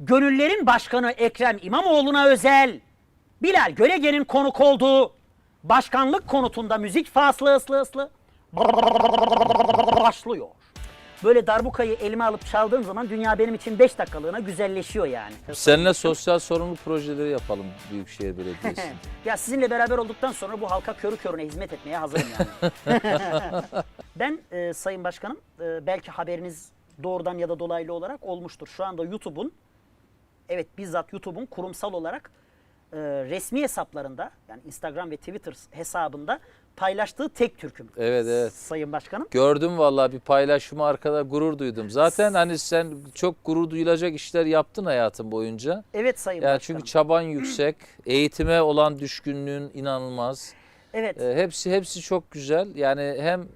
Gönüllerin Başkanı Ekrem İmamoğlu'na özel Bilal Görege'nin konuk olduğu başkanlık konutunda müzik faslı ıslı ıslı başlıyor. Böyle darbukayı elime alıp çaldığım zaman dünya benim için 5 dakikalığına güzelleşiyor yani. Seninle sosyal sorumluluk projeleri yapalım Büyükşehir Belediyesi. ya sizinle beraber olduktan sonra bu halka körü körüne hizmet etmeye hazırım yani. ben e, Sayın Başkanım e, belki haberiniz doğrudan ya da dolaylı olarak olmuştur. Şu anda YouTube'un evet bizzat YouTube'un kurumsal olarak e, resmi hesaplarında yani Instagram ve Twitter hesabında paylaştığı tek Türk'üm. Evet, evet. Sayın Başkanım. Gördüm vallahi bir paylaşımı arkada gurur duydum. Zaten hani sen çok gurur duyulacak işler yaptın hayatın boyunca. Evet Sayın Yani Başkanım. çünkü çaban yüksek, eğitime olan düşkünlüğün inanılmaz. evet. E, hepsi hepsi çok güzel. Yani hem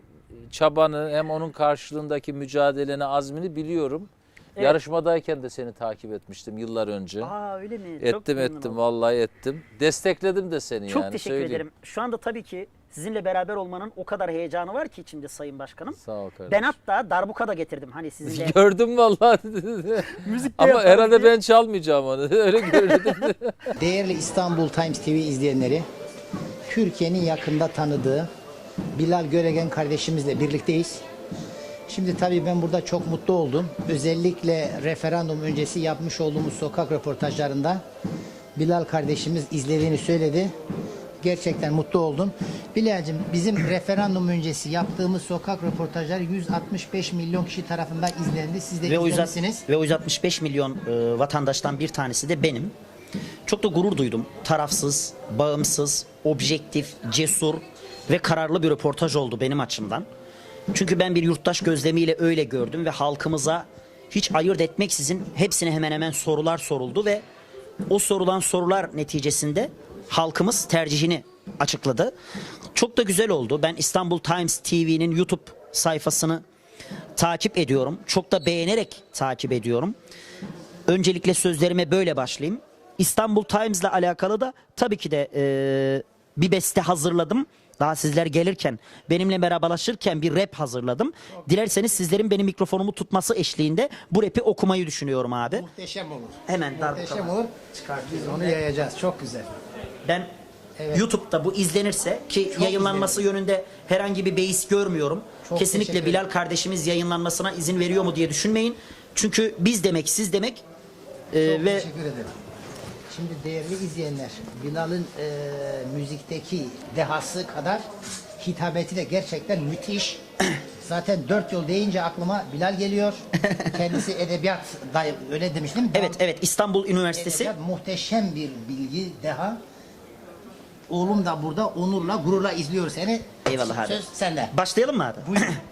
çabanı hem onun karşılığındaki mücadeleni, azmini biliyorum. Evet. Yarışmadayken de seni takip etmiştim yıllar önce. Aa öyle mi? Çok ettim memnun ettim oldum. vallahi ettim. Destekledim de seni Çok yani teşekkür söyleyeyim. ederim. Şu anda tabii ki sizinle beraber olmanın o kadar heyecanı var ki içimde Sayın Başkanım. Sağ ol kardeşim. Ben hatta darbuka da getirdim hani sizinle. Gördüm vallahi. Müzik Ama herhalde diye. ben çalmayacağım onu. Öyle gördüm. Değerli İstanbul Times TV izleyenleri, Türkiye'nin yakında tanıdığı Bilal Göregen kardeşimizle birlikteyiz. Şimdi tabii ben burada çok mutlu oldum. Özellikle referandum öncesi yapmış olduğumuz sokak röportajlarında Bilal kardeşimiz izlediğini söyledi. Gerçekten mutlu oldum. Bilal'cim bizim referandum öncesi yaptığımız sokak röportajları 165 milyon kişi tarafından izlendi. Siz de Ve izlemişsiniz. ve o 165 milyon e, vatandaştan bir tanesi de benim. Çok da gurur duydum. Tarafsız, bağımsız, objektif, cesur ve kararlı bir röportaj oldu benim açımdan. Çünkü ben bir yurttaş gözlemiyle öyle gördüm ve halkımıza hiç ayırt etmeksizin hepsine hemen hemen sorular soruldu ve o sorulan sorular neticesinde halkımız tercihini açıkladı. Çok da güzel oldu. Ben İstanbul Times TV'nin YouTube sayfasını takip ediyorum. Çok da beğenerek takip ediyorum. Öncelikle sözlerime böyle başlayayım. İstanbul Times'la alakalı da tabii ki de e, bir beste hazırladım. Daha sizler gelirken, benimle merhabalaşırken bir rap hazırladım. Dilerseniz sizlerin benim mikrofonumu tutması eşliğinde bu rapi okumayı düşünüyorum abi. Muhteşem olur. Hemen Muhteşem darbuka. olur. Biz onu yayacağız. Çok güzel. Ben YouTube'da bu izlenirse ki yayınlanması yönünde herhangi bir beis görmüyorum. Çok Kesinlikle teşekkür Bilal kardeşimiz yayınlanmasına izin veriyor mu diye düşünmeyin. Çünkü biz demek, siz demek e, Çok ve teşekkür ederim. Şimdi değerli izleyenler, Bilal'ın e, müzikteki dehası kadar hitabeti de gerçekten müthiş. Zaten dört yol deyince aklıma Bilal geliyor. Kendisi edebiyat da öyle demiş değil mi? evet evet İstanbul Üniversitesi Edebiyat muhteşem bir bilgi, deha. Oğlum da burada onurla, gururla izliyor seni. Eyvallah abi. Söz sende. Başlayalım mı abi? Buyurun.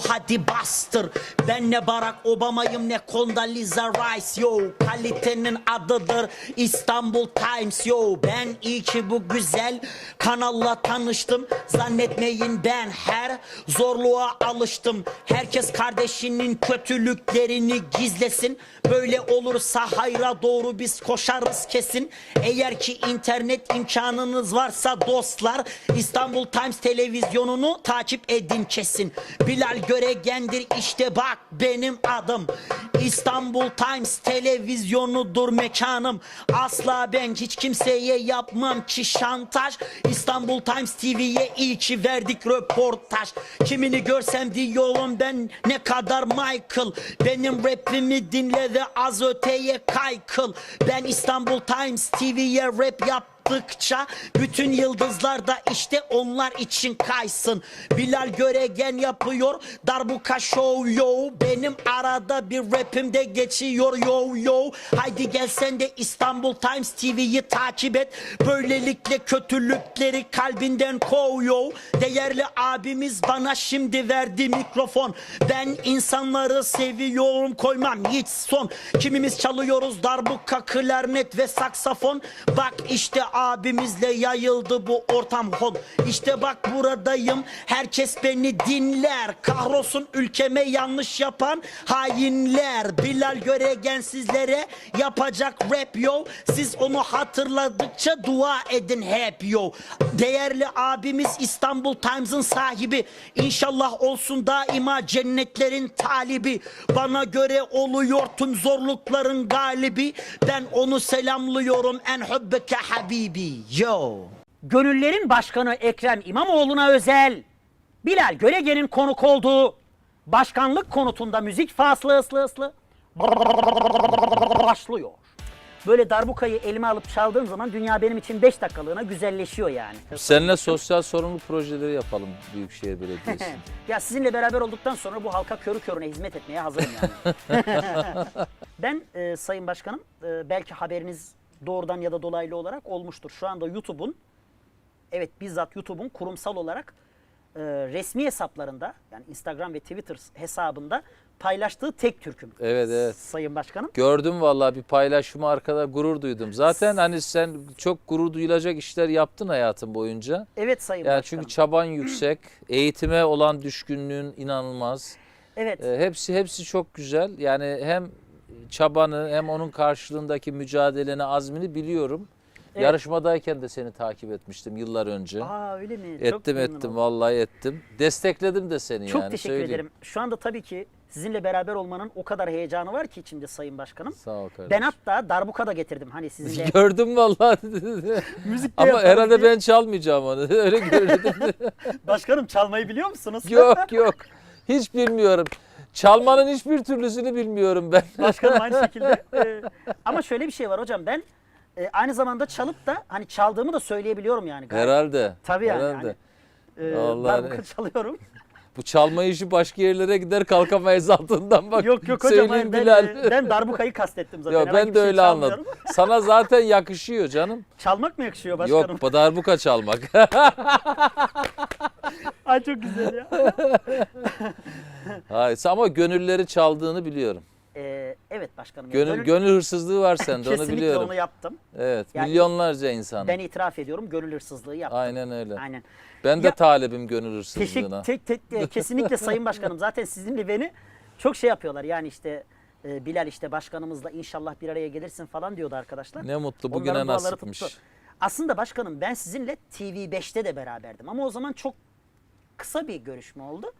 hadi bastır. Ben ne Barack Obama'yım ne Condoleezza Rice yo. Kalitenin adıdır İstanbul Times yo. Ben iyi ki bu güzel kanalla tanıştım. Zannetmeyin ben her zorluğa alıştım. Herkes kardeşinin kötülüklerini gizlesin. Böyle olursa hayra doğru biz koşarız kesin. Eğer ki internet imkanınız varsa dostlar İstanbul Times televizyonunu takip edin kesin. Bilal Göregen'dir işte bak benim adım İstanbul Times televizyonudur mekanım. Asla ben hiç kimseye yapmam ki şantaj. İstanbul Times TV'ye iyi ki verdik röportaj. Kimini görsem diyorum ben ne kadar Michael. Benim rapimi dinle ve az öteye kaykıl. Ben İstanbul Times TV'ye rap yap yaptıkça bütün yıldızlar da işte onlar için kaysın. Bilal Göregen yapıyor darbuka show yo. Benim arada bir rapim de geçiyor yo yo. Haydi gel sen de İstanbul Times TV'yi takip et. Böylelikle kötülükleri kalbinden kov yo. Değerli abimiz bana şimdi verdi mikrofon. Ben insanları seviyorum koymam hiç son. Kimimiz çalıyoruz darbuka, klarnet ve saksafon. Bak işte abimizle yayıldı bu ortam hon. İşte bak buradayım herkes beni dinler. Kahrolsun ülkeme yanlış yapan hainler. Bilal Göregen sizlere yapacak rap yo Siz onu hatırladıkça dua edin hep yo Değerli abimiz İstanbul Times'ın sahibi. İnşallah olsun daima cennetlerin talibi. Bana göre oluyor tüm zorlukların galibi. Ben onu selamlıyorum. En hubbeke habibi Yo Gönüllerin Başkanı Ekrem İmamoğlu'na özel Bilal Görege'nin konuk olduğu başkanlık konutunda müzik faslı ıslı ıslı başlıyor. Böyle darbukayı elime alıp çaldığım zaman dünya benim için 5 dakikalığına güzelleşiyor yani. Seninle sosyal sorumluluk projeleri yapalım Büyükşehir Belediyesi. ya sizinle beraber olduktan sonra bu halka körü körüne hizmet etmeye hazırım yani. ben e, Sayın Başkanım e, belki haberiniz doğrudan ya da dolaylı olarak olmuştur. Şu anda YouTube'un evet bizzat YouTube'un kurumsal olarak e, resmi hesaplarında yani Instagram ve Twitter hesabında paylaştığı tek Türk'üm. Evet, evet. Sayın Başkanım. Gördüm vallahi bir paylaşımı arkada gurur duydum. Zaten hani sen çok gurur duyulacak işler yaptın hayatın boyunca. Evet Sayın Yani Başkanım. çünkü çaban yüksek, eğitime olan düşkünlüğün inanılmaz. evet. E, hepsi hepsi çok güzel. Yani hem çabanı hem onun karşılığındaki mücadeleni, azmini biliyorum. Evet. Yarışmadayken de seni takip etmiştim yıllar önce. Aa öyle mi? Çok ettim memnun ettim oldum. vallahi ettim. Destekledim de seni Çok yani teşekkür söyleyeyim. ederim. Şu anda tabii ki sizinle beraber olmanın o kadar heyecanı var ki içimde Sayın Başkanım. Sağ ol kardeşim. Ben hatta darbuka da getirdim hani sizinle. Gördüm vallahi. Müzik Ama herhalde diye. ben çalmayacağım onu. Öyle gördüm. Başkanım çalmayı biliyor musunuz? yok yok. Hiç bilmiyorum. Çalmanın hiçbir türlüsünü bilmiyorum ben. Başkanım aynı şekilde. Ee, ama şöyle bir şey var hocam ben e, aynı zamanda çalıp da hani çaldığımı da söyleyebiliyorum yani. gayet. Herhalde. Tabii yani, Herhalde. Ee, Allah darbuka ne- çalıyorum. Bu çalma işi başka yerlere gider kalkamayız altından bak. yok yok hocam hayır, ben, Bilal. e, ben darbukayı kastettim zaten. Yok Herhangi ben bir de öyle anladım. Sana zaten yakışıyor canım. Çalmak mı yakışıyor başkanım? Yok darbuka çalmak. Ay çok güzel ya. Hayır ama gönülleri çaldığını biliyorum. Ee, evet başkanım. Gönül, Gönül- gönül hırsızlığı var sende onu Kesinlikle biliyorum. onu yaptım. Evet Yani milyonlarca insan. Ben itiraf ediyorum gönül hırsızlığı yaptım. Aynen öyle. Aynen. Ben de Ya- talibim gönül hırsızlığına. Teşekkür, tek, tek, e, kesinlikle Sayın Başkanım. Zaten sizinle beni çok şey yapıyorlar. Yani işte e, Bilal işte başkanımızla inşallah bir araya gelirsin falan diyordu arkadaşlar. Ne mutlu Onların bugüne duaları nasipmiş. tuttu. Aslında başkanım ben sizinle TV5'te de beraberdim. Ama o zaman çok kısa bir görüşme oldu.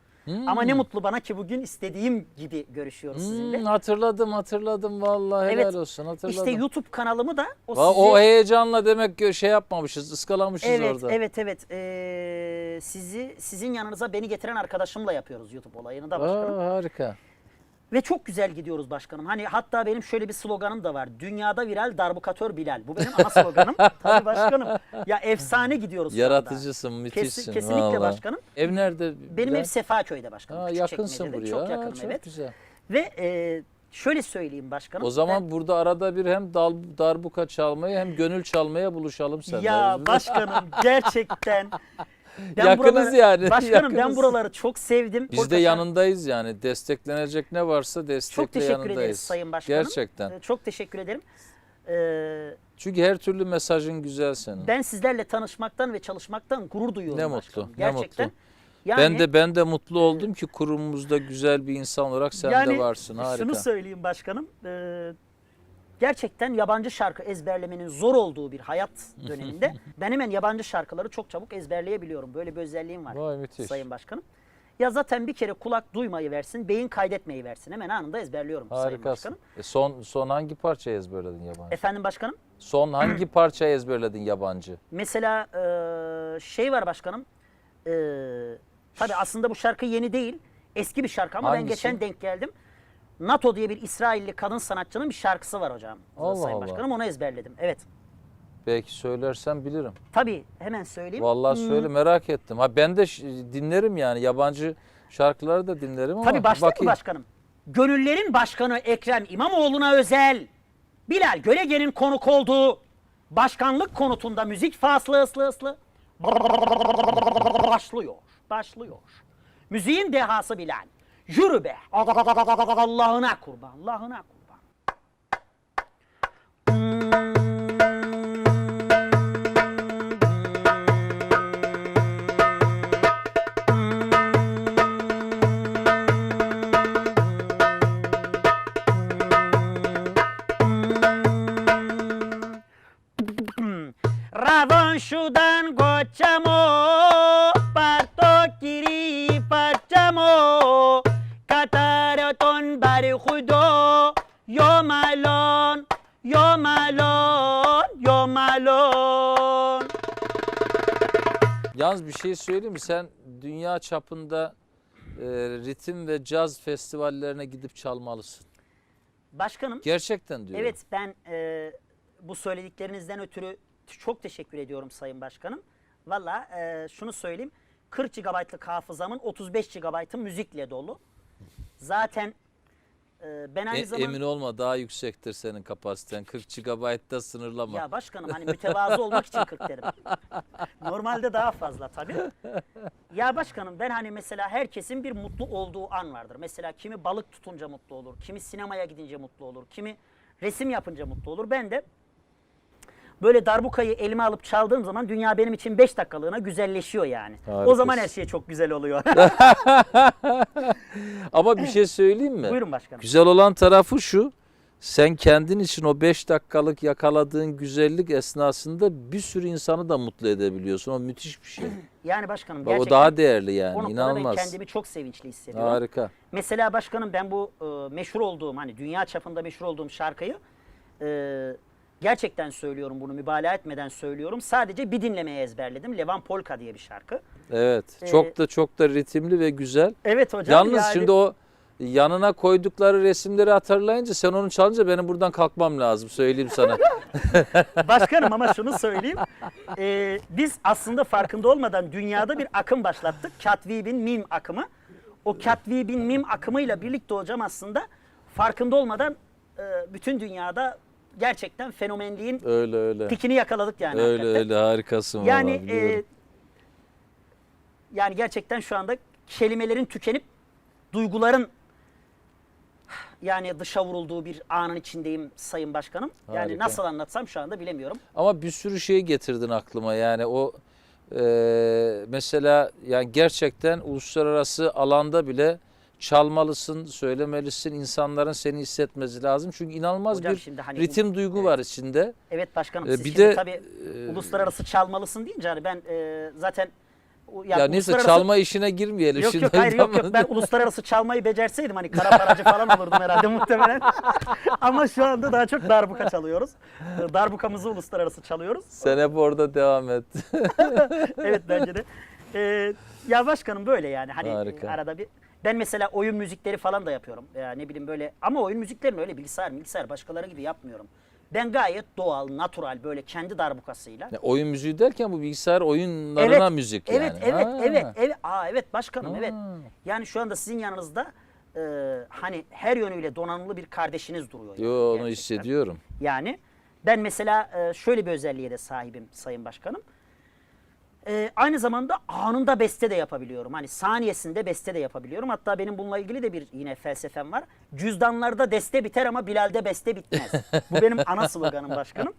Ama ne mutlu bana ki bugün istediğim gibi görüşüyoruz sizinle. Hmm, hatırladım hatırladım vallahi helal Evet. olsun hatırladım. İşte YouTube kanalımı da o Va- sizi... O heyecanla demek ki şey yapmamışız, ıskalamışız Evet, orada. evet, evet. Ee, sizi sizin yanınıza beni getiren arkadaşımla yapıyoruz YouTube olayını da başkanım. Aa, harika. Ve çok güzel gidiyoruz başkanım. Hani hatta benim şöyle bir sloganım da var. Dünyada viral darbukatör Bilal. Bu benim ana sloganım. Tabii başkanım. Ya efsane gidiyoruz. Yaratıcısın, müthişsin. kesinlikle vallahi. başkanım. Ev nerede? Benim ev Sefaköy'de başkanım. Aa, yakınsın buraya. Çok Aa, yakınım çok evet. güzel. Ve e, şöyle söyleyeyim başkanım. O zaman Ben- burada arada bir hem dal, darbuka çalmaya hem gönül çalmaya buluşalım seninle. ya başkanım gerçekten. Ben Yakınız buraları- yani, Başkanım ben yakınız. buraları çok sevdim. Biz de Hakikaten- yanındayız yani. Desteklenecek ne varsa destekle Çok teşekkür yanındayız. ederiz Sayın Başkanım. Gerçekten. Ee, Çok teşekkür ederim. Ee, Çünkü her türlü mesajın güzel senin. ben sizlerle tanışmaktan ve çalışmaktan gurur duyuyorum Ne başkanım. mutlu, ne Gerçekten. mutlu. Yani, ben de ben de mutlu oldum ki kurumumuzda güzel bir insan olarak sen yani de varsın. Harika. Şunu söyleyeyim başkanım. ee, gerçekten yabancı şarkı ezberlemenin zor olduğu bir hayat döneminde ben hemen yabancı şarkıları çok çabuk ezberleyebiliyorum. Böyle bir özelliğim var Vay müthiş. Sayın Başkanım. Ya zaten bir kere kulak duymayı versin, beyin kaydetmeyi versin. Hemen anında ezberliyorum Sayın Harikasın. Başkanım. E son son hangi parça ezberledin yabancı? Efendim başkanım? Son hangi parça ezberledin yabancı? Mesela eee, şey var başkanım. Eee tabii aslında bu şarkı yeni değil. Eski bir şarkı ama ben Hangisi? geçen denk geldim. NATO diye bir İsrailli kadın sanatçının bir şarkısı var hocam. Allah Sayın Allah. Başkanım onu ezberledim. Evet. Belki söylersen bilirim. Tabii hemen söyleyeyim. Vallahi Hmm, söyle merak ettim. Ha ben de dinlerim yani yabancı şarkıları da dinlerim ama Tabii mı bakayım. başkanım? Gönüllerin başkanı Ekrem İmamoğlu'na özel Bilal Görege'nin konuk olduğu başkanlık konutunda müzik faslı ıslı ıslı başlıyor. Başlıyor. Müziğin dehası Bilal. yürü be. Allah'ına kurban, Allah'ına kurban. Ravon şudan goçamo, parto kiri parçamo. Bir şey söyleyeyim mi? Sen dünya çapında e, ritim ve caz festivallerine gidip çalmalısın. Başkanım Gerçekten diyorum. Evet ben e, bu söylediklerinizden ötürü çok teşekkür ediyorum Sayın Başkanım. Valla e, şunu söyleyeyim. 40 GB'lık hafızamın 35 GB'ı müzikle dolu. Zaten e, ben aynı E- zamanda... Emin olma daha yüksektir senin kapasiten. 40 GB'da sınırlama. Ya başkanım hani mütevazı olmak için 40 derim. Normalde daha fazla tabii. Ya başkanım ben hani mesela herkesin bir mutlu olduğu an vardır. Mesela kimi balık tutunca mutlu olur, kimi sinemaya gidince mutlu olur, kimi resim yapınca mutlu olur. Ben de böyle darbukayı elime alıp çaldığım zaman dünya benim için 5 dakikalığına güzelleşiyor yani. O Harikasın. zaman her şey çok güzel oluyor. Ama bir şey söyleyeyim mi? Buyurun başkanım. Güzel olan tarafı şu. Sen kendin için o 5 dakikalık yakaladığın güzellik esnasında bir sürü insanı da mutlu edebiliyorsun. O müthiş bir şey. Yani başkanım gerçekten o daha değerli yani. o noktada ben İnanılmaz. kendimi çok sevinçli hissediyorum. Harika. Mesela başkanım ben bu e, meşhur olduğum hani dünya çapında meşhur olduğum şarkıyı e, gerçekten söylüyorum bunu mübalağa etmeden söylüyorum. Sadece bir dinlemeye ezberledim. Levan Polka diye bir şarkı. Evet. Ee, çok da çok da ritimli ve güzel. Evet hocam. Yalnız yani- şimdi o yanına koydukları resimleri hatırlayınca sen onu çalınca benim buradan kalkmam lazım söyleyeyim sana. Başkanım ama şunu söyleyeyim. E, biz aslında farkında olmadan dünyada bir akım başlattık. Katwib'in mim akımı. O Katwib'in mim akımıyla birlikte hocam aslında farkında olmadan e, bütün dünyada gerçekten fenomenliğin öyle öyle. tikini yakaladık yani. Öyle hakikaten. öyle harikasın Yani vallahi, e, yani gerçekten şu anda kelimelerin tükenip duyguların yani dışa vurulduğu bir anın içindeyim Sayın Başkanım. Yani Harika. nasıl anlatsam şu anda bilemiyorum. Ama bir sürü şey getirdin aklıma yani o e, mesela yani gerçekten uluslararası alanda bile çalmalısın, söylemelisin. insanların seni hissetmesi lazım. Çünkü inanılmaz Hocam bir şimdi hani- ritim duygu var içinde. Evet başkanım E, siz bir şimdi de, tabii uluslararası çalmalısın deyince hani ben e, zaten o- Ya, neyse uluslararası- çalma işine girmeyelim Yok şimdi. yok hayır yok yok ben uluslararası çalmayı becerseydim hani kara paracı falan olurdum herhalde muhtemelen. Ama şu anda daha çok darbuka çalıyoruz. E, Darbukamızı uluslararası çalıyoruz. Sen hep orada devam et. evet bence de. Ee, ya başkanım böyle yani hani Harika. e, arada bir ben mesela oyun müzikleri falan da yapıyorum. Ya ne bileyim böyle ama oyun müziklerini öyle bilgisayar bilgisayar başkaları gibi yapmıyorum. Ben gayet doğal, natural böyle kendi darbukasıyla. Ya, oyun müziği derken bu bilgisayar oyunlarına müzik yani. Evet, evet, Ha. evet, evet. Aa evet başkanım Ha. evet. Yani şu anda sizin yanınızda e, hani her yönüyle donanımlı bir kardeşiniz duruyor. yani Yo onu gerçekten. hissediyorum. Yani ben mesela e, şöyle bir özelliğe de sahibim Sayın Başkanım. E, aynı zamanda anında beste de yapabiliyorum. Hani saniyesinde beste de yapabiliyorum. Hatta benim bununla ilgili de bir yine felsefem var. Cüzdanlarda deste biter ama Bilal'de beste bitmez. Bu benim ana sloganım başkanım.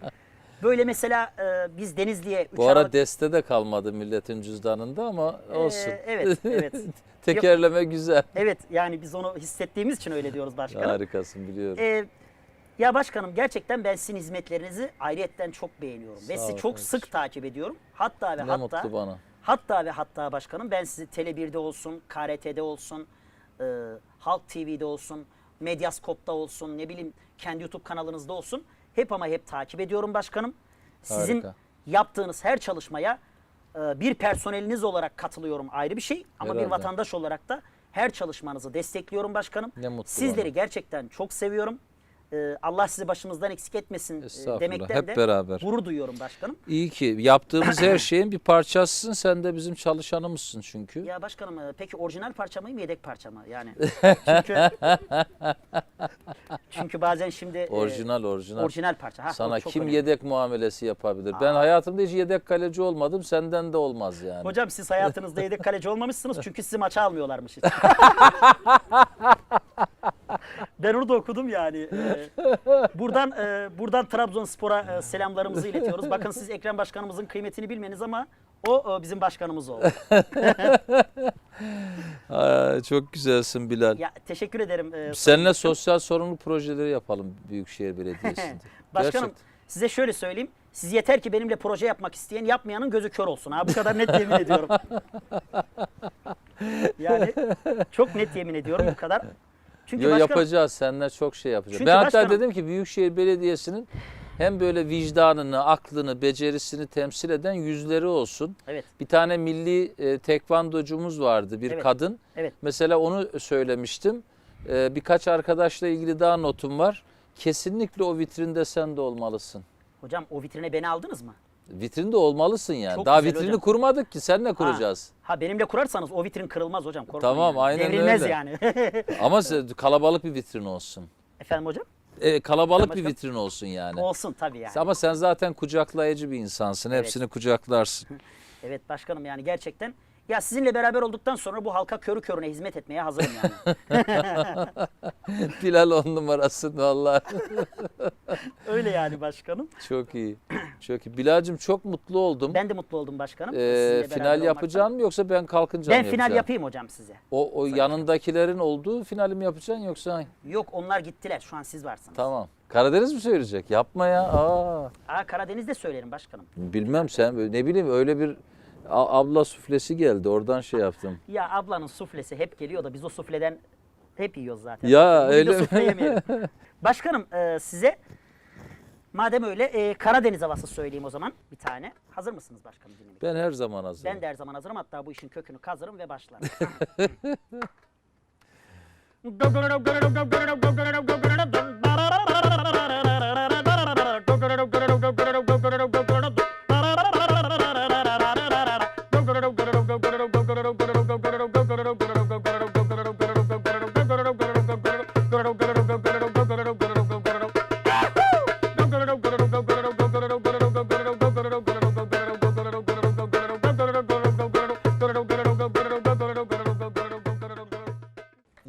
Böyle mesela e, biz Denizli'ye Bu ara Aralık- deste de kalmadı milletin cüzdanında ama olsun. Ee, evet, evet. Tekerleme güzel. Evet yani biz onu hissettiğimiz için öyle diyoruz başkanım. Harikasın biliyorum. Ee, ya başkanım gerçekten ben sizin hizmetlerinizi ayrıyetten çok beğeniyorum. ve Sağ sizi ol çok kardeşim. sık takip ediyorum. Hatta ve ne hatta bana. hatta ve hatta başkanım ben sizi Tele1'de olsun, KRT'de olsun, e, Halk TV'de olsun, Medyaskop'ta olsun, ne bileyim kendi YouTube kanalınızda olsun. Hep ama hep takip ediyorum başkanım. Sizin Harika. yaptığınız her çalışmaya e, bir personeliniz olarak katılıyorum ayrı bir şey. Ama bir Herhalde. vatandaş olarak da her çalışmanızı destekliyorum başkanım. Ne mutlu Sizleri bana. gerçekten çok seviyorum. E, Allah sizi başımızdan eksik etmesin e, demekten hep de beraber. gurur duyuyorum başkanım. İyi ki yaptığımız her şeyin bir parçasısın. Sen de bizim çalışanımızsın çünkü. Ya başkanım e, peki orijinal parça mı yedek parça mı? Yani çünkü çünkü bazen şimdi e, Orijinal orijinal. orijinal parça. Ha, o Sana çok kim önemli. yedek muamelesi yapabilir? Ben hayatımda hiç yedek kaleci olmadım. Senden de olmaz yani. Hocam siz hayatınızda yedek kaleci olmamışsınız çünkü sizi maça almıyorlarmış hiç. ben onu da okudum yani. Ee, buradan e, buradan Trabzonspor'a e, selamlarımızı iletiyoruz. Bakın siz Ekrem Başkanımızın kıymetini bilmeniz ama o e, bizim başkanımız oldu. Aa, çok güzelsin Bilal. Ya teşekkür ederim. e, Seninle sosyal sorumluluk projeleri yapalım Büyükşehir Belediyesi'nde. Başkanım Gerçekten. size şöyle söyleyeyim. Siz yeter ki benimle proje yapmak isteyen yapmayanın gözü kör olsun. Ha bu kadar net yemin ediyorum. yani çok net yemin ediyorum bu kadar. Çünkü Yo, başkanım, yapacağız. Seninle çok şey yapacağız. Çünkü ben hatta başkanım- dedim ki Büyükşehir Belediyesi'nin hem böyle vicdanını, aklını, becerisini temsil eden yüzleri olsun. Evet. Bir tane milli e, tekvandocumuz vardı, bir Evet. kadın. Evet. Mesela onu söylemiştim. E, birkaç arkadaşla ilgili daha notum var. Kesinlikle o vitrinde sen de olmalısın. Hocam o vitrine beni aldınız mı? Vitrinde olmalısın yani. Çok Daha güzel vitrini hocam. kurmadık ki seninle kuracağız. Ha benimle kurarsanız o vitrin kırılmaz hocam. Korkmayın Tamam, yani. aynen Devrilmez öyle. yani. Ama se- kalabalık bir vitrin olsun. Efendim hocam? E, kalabalık Tamam bir hocam. vitrin olsun yani. Olsun tabii yani. Ama sen zaten kucaklayıcı bir insansın. Hepsini kucaklarsın. Evet başkanım yani gerçekten. Ya sizinle beraber olduktan sonra bu halka körü körüne hizmet etmeye hazırım yani. Bilal on numarasın vallahi. Öyle yani başkanım. Çok iyi. Çok iyi. Bilal'cim çok mutlu oldum. Ben de mutlu oldum başkanım. Ee, sizinle beraber final olmaktan. yapacaksın mı yoksa ben kalkınca Ben mı final yapacağım? yapayım hocam size. O, o yanındakilerin olduğu finali mi yapacaksın yoksa? Yok onlar gittiler. Şu an siz varsınız. Tamam. Karadeniz mi söyleyecek? Yapma ya. Aa. Aa Karadeniz'de söylerim başkanım. Bilmem sen böyle- ne bileyim öyle bir a- abla suflesi geldi. Oradan şey yaptım. Ya ablanın suflesi hep geliyor da biz o sufleden hep yiyoruz zaten. Ya, Bugün de öyle mi? yemeyelim. Başkanım e, size madem öyle e, Karadeniz havası söyleyeyim o zaman bir tane. Hazır mısınız başkanım dinlemek? Ben her zaman hazırım. Ben de her zaman hazırım. Hatta bu işin kökünü kazırım ve başlarım.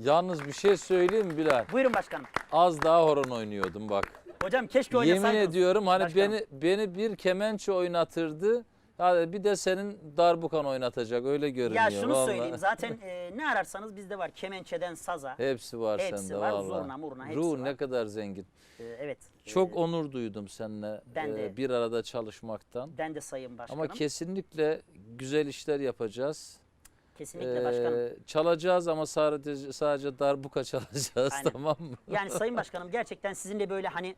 Yalnız bir şey söyleyeyim mi Bilal? Buyurun başkanım. Az daha horon oynuyordum bak. Hocam keşke Yemin oynasaydınız. ediyorum hani Başkanım. beni beni bir kemençe oynatırdı. Hadi bir de senin darbukan oynatacak öyle görünüyor. Ya şunu vallahi. söyleyeyim zaten e, ne ararsanız bizde var. Kemençeden saza. Hepsi var Hepsi sende var, vallahi. zurna, murna, hepsi Ruh var. ne kadar zengin. E, evet. Çok E, onur duydum seninle ben e, de. bir arada çalışmaktan. ben de sayın başkanım. Ama kesinlikle güzel işler yapacağız. Kesinlikle Ee, başkanım. çalacağız ama sadece sadece darbuka çalacağız Aynen. tamam mı? Yani sayın başkanım gerçekten sizinle böyle hani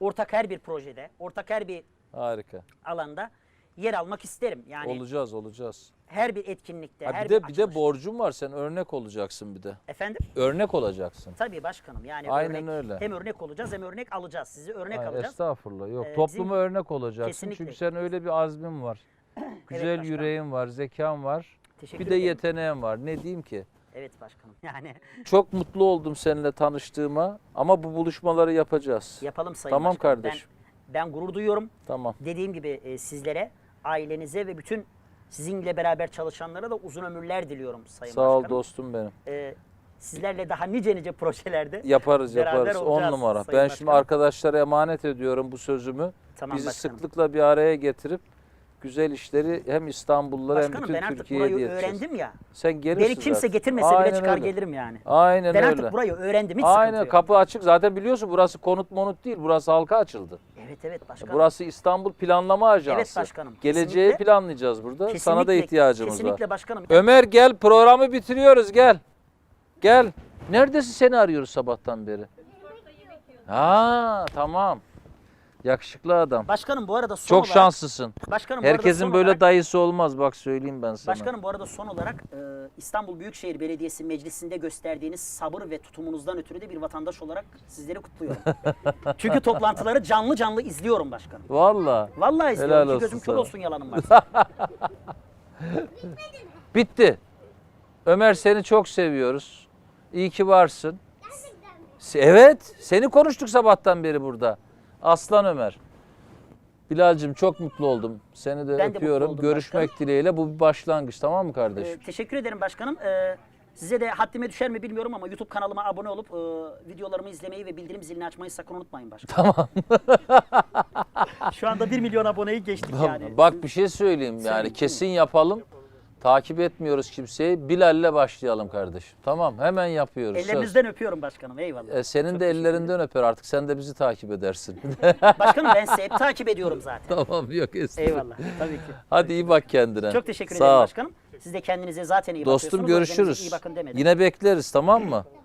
ortak her bir projede, ortak her bir Harika. alanda yer almak isterim. Yani olacağız olacağız. her bir etkinlikte, Ha, her bir de bir açılış- de borcum var sen örnek olacaksın bir de. Efendim? Örnek olacaksın. Tabii başkanım. Yani Aynen örnek, öyle. hem örnek olacağız hem örnek alacağız. Sizi örnek Ay, alacağız. estağfurullah. Yok Ee, topluma bizim- örnek olacaksın. Kesinlikle. Çünkü sen öyle bir azmin var. Güzel başkanım. yüreğin var, zekan var. Teşekkür Bir de ederim. yeteneğin var. Ne diyeyim ki? Evet başkanım. Yani Çok mutlu oldum seninle tanıştığıma ama bu buluşmaları yapacağız. yapalım sayın Tamam başkanım. kardeşim. Ben, ben gurur duyuyorum. Tamam. Dediğim gibi e, sizlere, ailenize ve bütün sizinle beraber çalışanlara da uzun ömürler diliyorum sayın Sağ ol başkanım. dostum benim. E, sizlerle daha nice nice projelerde Yaparız Beraber yaparız. On olacağız numara. Sayın Ben şimdi Başkanım. arkadaşlara emanet ediyorum bu sözümü. Tamam Bizi başkanım. sıklıkla bir araya getirip güzel işleri hem İstanbullulara hem bütün ben artık Türkiye'ye burayı öğrendim ya. Sen gelirsin Beni kimse zaten. getirmese bile Aynen çıkar öyle. gelirim yani. Aynen ben öyle. artık burayı öğrendim hiç Aynen yok. kapı açık. Zaten biliyorsun burası konut monut değil. Burası halka açıldı. Evet evet başkanım. Burası İstanbul Planlama Ajansı. Evet başkanım, Geleceği kesinlikle. planlayacağız burada. Sana da Kesinlikle- ihtiyacımız kesinlikle var. başkanım. Ömer gel programı bitiriyoruz gel. Gel. Neredesin seni arıyoruz sabahtan beri. Ha tamam. Yakışıklı adam. Başkanım bu arada son Çok olarak, şanslısın. Başkanım bu arada Herkesin son böyle olarak, dayısı olmaz bak söyleyeyim ben sana. Başkanım bu arada son olarak e, İstanbul Büyükşehir Belediyesi Meclisi'nde gösterdiğiniz sabır ve tutumunuzdan ötürü de bir vatandaş olarak sizleri kutluyorum. Çünkü toplantıları canlı canlı izliyorum başkanım. Valla. Vallahi izliyorum. Helal olsun gözüm kör olsun yalanım varsa. Bitti. Ömer seni çok seviyoruz. İyi ki varsın. Evet, seni konuştuk sabahtan beri burada. Aslan Ömer. Bilal'cim çok mutlu oldum. Seni de Ben de mutlu öpüyorum. oldum Görüşmek dileğiyle. Bu bir başlangıç tamam mı kardeşim? E, teşekkür ederim başkanım. E, size de haddime düşer mi bilmiyorum ama YouTube kanalıma abone olup e, videolarımı izlemeyi ve bildirim zilini açmayı sakın unutmayın başkanım. Tamam. Şu anda 1 milyon aboneyi geçtik yani. Bak bir şey söyleyeyim yani kesin yapalım. Takip etmiyoruz kimseyi. Bilal'le başlayalım kardeşim. Tamam hemen yapıyoruz. Ellerinizden öpüyorum başkanım. Eyvallah. E, senin Çok de ellerinden öper artık. Sen de bizi takip edersin. Başkanım ben sizi hep takip ediyorum zaten. tamam yok estağfurullah. Eyvallah. Tabii ki. Hadi iyi bak kendine. Çok teşekkür Sağ ederim başkanım. Siz de kendinize zaten iyi Dostum bakıyorsunuz. Görüşürüz. iyi bakın demedim. Yine bekleriz tamam mı?